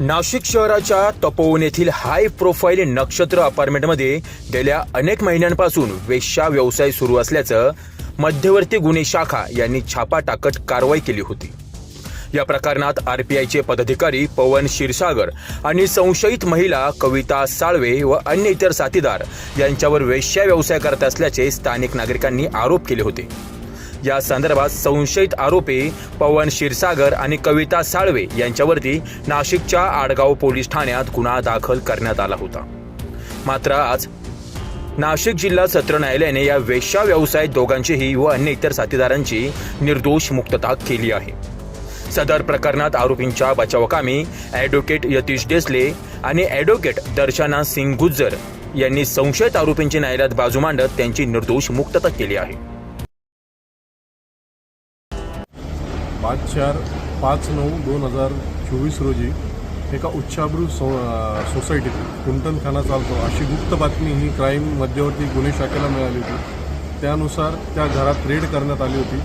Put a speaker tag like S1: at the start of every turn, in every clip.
S1: नाशिक शहराच्या तपोवन येथील high profile नक्षत्र अपार्टमेंटमध्ये गेल्या अनेक महिन्यांपासून वेश्या व्यवसाय सुरू असल्याचं मध्यवर्ती गुन्हे शाखा यांनी छापा टाकत कारवाई केली होती. या प्रकरणात आरपीआयचे पदाधिकारी पवन क्षीरसागर आणि संशयित महिला कविता साळवे व अन्य इतर साथीदार यांच्यावर वेश्या व्यवसाय करत असल्याचे स्थानिक नागरिकांनी आरोप केले होते. या संदर्भात संशयित आरोपी पवन क्षीरसागर आणि कविता साळवे यांच्यावरती नाशिकच्या आडगाव पोलीस ठाण्यात गुन्हा दाखल करण्यात आला होता. मात्र आज नाशिक जिल्हा सत्र न्यायालयाने या वेश्या व्यवसाय दोघांचीही व अन्य इतर साथीदारांची निर्दोष मुक्तता केली आहे. सदर प्रकरणात आरोपींच्या बचावकामी ॲडव्होकेट यतीश देसले आणि ॲडव्होकेट दर्शना सिंग गुज्जर यांनी संशयित आरोपींची न्यायालयात बाजू मांडत त्यांची निर्दोष मुक्तता केली आहे.
S2: पाच चार पाच नऊ दोन हजार चोवीस रोजी एका उच्चाभ्रू सो सोसायटीत कुंटनखाना चालतो. अशी गुप्त बातमी ही क्राईम मध्यवर्ती गुन्हे शाखेला मिळाली होती. त्यानुसार त्या घरात रेड करण्यात आली होती.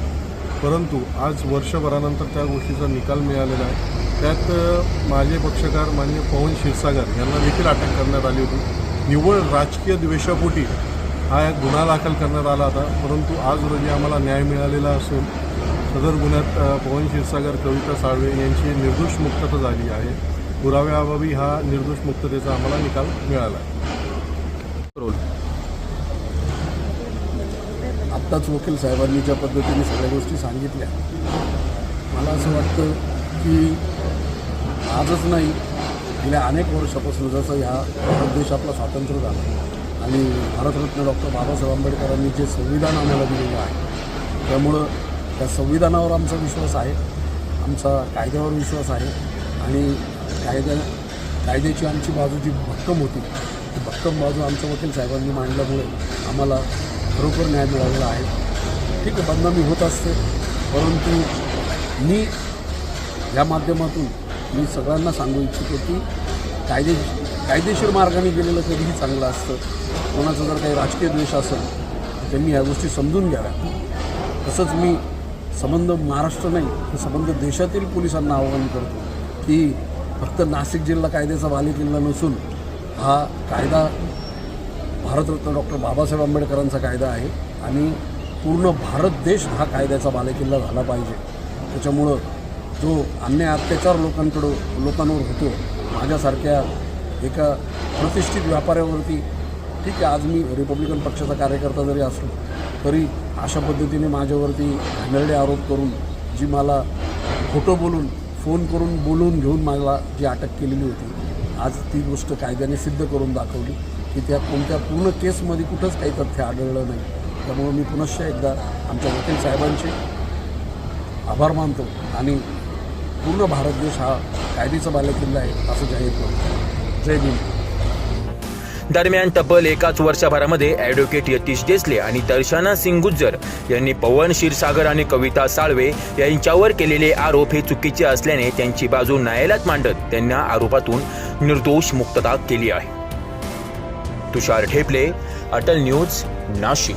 S2: परंतु आज वर्षभरानंतर त्या गोष्टीचा निकाल मिळालेला आहे. त्यात माझे पक्षकार मान्य पवन क्षीरसागर यांना देखील अटक करण्यात आली होती. निव्वळ राजकीय द्वेषापोटी हा एक गुन्हा दाखल करण्यात आला होता. परंतु आज रोजी आम्हाला न्याय मिळालेला असून सदर गुन्ह्यात पवन क्षीरसागर कविता साळवे यांची निर्दोष मुक्तता झाली आहे. पुराव्याअभावी हा निर्दोष मुक्ततेचा आम्हाला निकाल मिळाला.
S3: आत्ताच वकील साहेबांनी ज्या पद्धतीने सगळ्या गोष्टी सांगितल्या मला असं वाटतं की आजच नाही गेल्या अनेक वर्षापासून जसं ह्या देश आपला स्वातंत्र्य झाला आणि भारतरत्न डॉक्टर बाबासाहेब आंबेडकरांनी जे संविधान आम्हाला दिलेलं आहे त्यामुळं त्या संविधानावर आमचा विश्वास आहे. आमचा कायद्यावर विश्वास आहे. आणि कायद्या कायद्याची आमची बाजू जी भक्कम होती ती भक्कम बाजू आमच्या वकील साहेबांनी मांडल्यामुळे आम्हाला खरोखर न्याय मिळालेला आहे. ठीक आहे बदनामी होत असते. परंतु मी या माध्यमातून मी सगळ्यांना सांगू इच्छितो की कायदे कायदेशीर मार्गाने गेलेलं कधीही चांगलं असतं. कोणाचा जर काही राजकीय द्वेष असेल त्यांनी ह्या गोष्टी समजून घ्याव्या तसंच मी संबंध महाराष्ट्र नाही तर संबंध देशातील पोलिसांना आवाहन करतो की फक्त नाशिक जिल्हा कायद्याचा बालेकिल्ला नसून हा कायदा भारतरत्न डॉक्टर बाबासाहेब आंबेडकरांचा कायदा आहे आणि पूर्ण भारत देश हा कायद्याचा बालेकिल्ला झाला पाहिजे. त्याच्यामुळं जो अन्याय अत्याचार लोकांकडं लोकांवर होतो माझ्यासारख्या एका प्रतिष्ठित व्यापाऱ्यावरती ठीक आहे आज मी रिपब्लिकन पक्षाचा कार्यकर्ता जरी असलो तरी अशा पद्धतीने माझ्यावरती घाणेरडे आरोप करून जी मला खोटं बोलून फोन करून बोलून घेऊन मला जी अटक केलेली होती आज ती गोष्ट कायद्याने सिद्ध करून दाखवली की त्या कोणत्या पूर्ण केसमध्ये कुठंच काही तथ्य आढळलं नाही. त्यामुळे मी पुनश्च एकदा आमच्या वकील साहेबांचे आभार मानतो आणि पूर्ण भारत देश हा कायदेचा बालेकिल्ला आहे असं जाहीर करतो. जय भीम.
S1: दरम्यान तब्बल एकाच वर्षभरामध्ये ॲडव्होकेट यतीश देसले आणि दर्शना सिंग गुज्जर यांनी पवन क्षीरसागर आणि कविता साळवे यांच्यावर केलेले आरोप हे चुकीचे असल्याने त्यांची बाजू न्यायालयात मांडत त्यांना आरोपातून निर्दोष मुक्तता केली आहे. तुषार ठेपले अटल न्यूज नाशिक.